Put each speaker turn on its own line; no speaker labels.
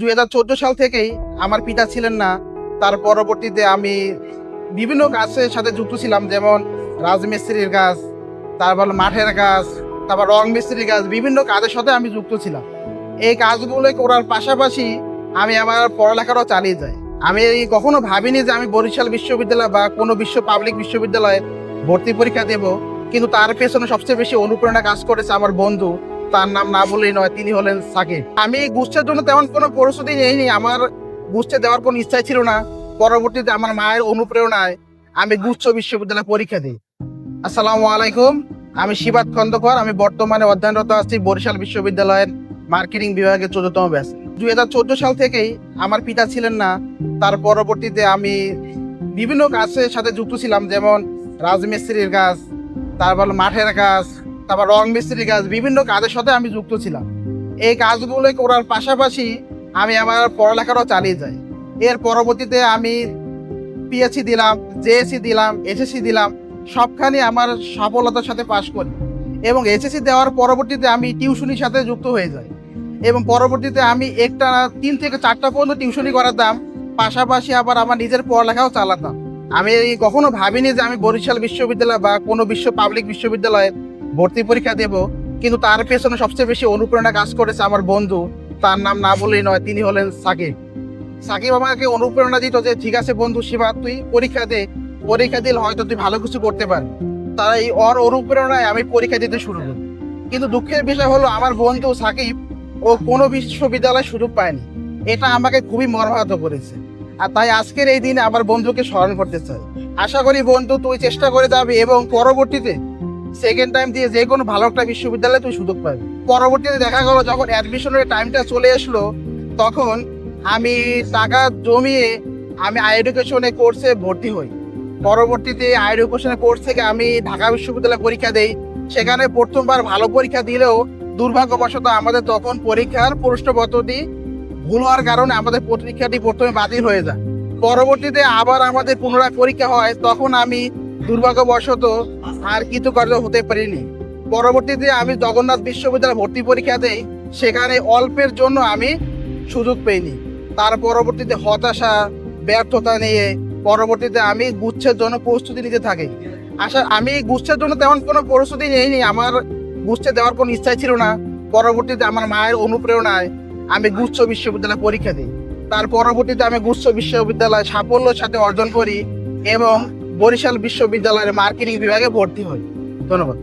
দুই হাজার চোদ্দ সাল থেকেই আমার পিতা ছিলেন না। তার পরবর্তীতে আমি বিভিন্ন কাজের সাথে যুক্ত ছিলাম, যেমন রাজমিস্ত্রির গাছ তারপর মাঠের গাছ তারপর রং মিস্ত্রির গাছ বিভিন্ন কাজের সাথে আমি যুক্ত ছিলাম। এই কাজগুলো করার পাশাপাশি আমি আমার পড়ালেখারও চালিয়ে যাই। আমি কখনো ভাবিনি যে আমি বরিশাল বিশ্ববিদ্যালয় বা কোনো বিশ্ব পাবলিক বিশ্ববিদ্যালয়ে ভর্তি পরীক্ষা দেব, কিন্তু তার পেছনে সবচেয়ে বেশি অনুপ্রেরণা কাজ করেছে আমার বন্ধু তার নাম না বলেই নয়, তিনি হলেন সাকিব। আমি গুচ্ছের জন্য তেমন কোনো প্রস্তুতি নেইনি। আমার গুচ্ছে দেওয়ার কোনো ইচ্ছাই ছিল না। পরবর্তীতে আমার মায়ের অনুপ্রেরণায় আমি গুচ্ছ বিশ্ববিদ্যালয়ে পরীক্ষা দিই। আসসালামু আলাইকুম। আমি শিবাত খন্দকর। আমি বর্তমানে অধ্যয়নরত আছি বরিশাল বিশ্ববিদ্যালয়ের মার্কেটিং বিভাগের চোদ্দতম ব্যাচ। দুই হাজার চোদ্দ সাল থেকেই আমার পিতা ছিলেন না। তার পরবর্তীতে আমি বিভিন্ন কাজের সাথে যুক্ত ছিলাম, যেমন রাজমিস্ত্রির কাজ, তারপর মাঠের কাজ তারপর রং মিস্ত্রি কাজ, বিভিন্ন কাজের সাথে আমি যুক্ত ছিলাম। এই কাজগুলো করার পাশাপাশি আমি আমার পড়ালেখারও চালিয়ে যাই। এর পরবর্তীতে আমি পিএসসি দিলাম জেএসসি দিলাম এসএসসি দিলাম, সবখানে আমার সফলতার সাথে পাশ করি। এবং এসএসসি দেওয়ার পরবর্তীতে আমি টিউশনির সাথে যুক্ত হয়ে যাই। এবং পরবর্তীতে আমি একটা তিন থেকে চারটা পর্যন্ত টিউশনি করাতাম পাশাপাশি আবার আমার নিজের পড়ালেখাও চালাতাম। আমি কখনো ভাবিনি যে আমি বরিশাল বিশ্ববিদ্যালয় বা কোনো বিশ্ব পাবলিক বিশ্ববিদ্যালয়ে ভর্তি পরীক্ষা দেব, কিন্তু তার পেছনে সবচেয়ে বেশি অনুপ্রেরণা কাজ করেছে আমার বন্ধু। তার নাম না বলেই নয়, তিনি হলেন সাকিব। সাকিব আমাকে অনুপ্রেরণা দিত যে, ঠিক আছে বন্ধু শিবা, তুই পরীক্ষা দে। পরীক্ষা দিলে হয়তো তুই ভালো কিছু করতে পারবি। তারা এই অর অনুপ্রেরণায় আমি পরীক্ষা দিতে শুরু করি। কিন্তু দুঃখের বিষয় হলো, আমার বন্ধু সাকিব, ও কোনো বিশ্ববিদ্যালয়ে সুযোগ পায়নি। এটা আমাকে খুবই মর্মাহত করেছে। আর তাই আজকের এই দিনে আমার বন্ধুকে স্মরণ করতে চাই। আশা করি বন্ধু, তুই চেষ্টা করে যাবি এবং পরবর্তীতে সেকেন্ড টাইম দিয়ে যে কোনো ভালো একটা বিশ্ববিদ্যালয়ে তুই সুযোগ পাবি। পরবর্তীতে দেখা গেলো যখন অ্যাডমিশনের টাইমটা চলে আসলো তখন আমি টাকা জমিয়ে আমি আই এডুকেশনে কোর্সে ভর্তি হই। পরবর্তীতে আই এডুকেশনের কোর্স থেকে আমি ঢাকা বিশ্ববিদ্যালয়ে পরীক্ষা দেই। সেখানে প্রথমবার ভালো পরীক্ষা দিলেও দুর্ভাগ্যবশত আমাদের তখন পরীক্ষার প্রশ্নপত্রটি ভুল হওয়ার কারণে আমাদের পরীক্ষাটি প্রথমে বাতিল হয়ে যায়। পরবর্তীতে আবার আমাদের পুনরায় পরীক্ষা হয়, তখন আমি দুর্ভাগ্যবশত আর কৃতকার্য হতে পারিনি। পরবর্তীতে আমি জগন্নাথ বিশ্ববিদ্যালয়ে ভর্তি পরীক্ষা দেই সেখানে অল্পের জন্য আমি সুযোগ পেইনি। তার পরবর্তীতে হতাশা, ব্যর্থতা নিয়ে পরবর্তীতে আমি গুচ্ছের জন্য প্রস্তুতি নিতে থাকি। আশা, আমি গুচ্ছের জন্য তেমন কোনো প্রস্তুতি নেইনি। আমার গুচ্ছে দেওয়ার কোনো ইচ্ছাই ছিল না। পরবর্তীতে আমার মায়ের অনুপ্রেরণায় আমি গুচ্ছ বিশ্ববিদ্যালয়ে পরীক্ষা দিই। তার পরবর্তীতে আমি গুচ্ছ বিশ্ববিদ্যালয় সাফল্যের সাথে অর্জন করি এবং বরিশাল বিশ্ববিদ্যালয়ের মার্কেটিং বিভাগে ভর্তি হই ধন্যবাদ।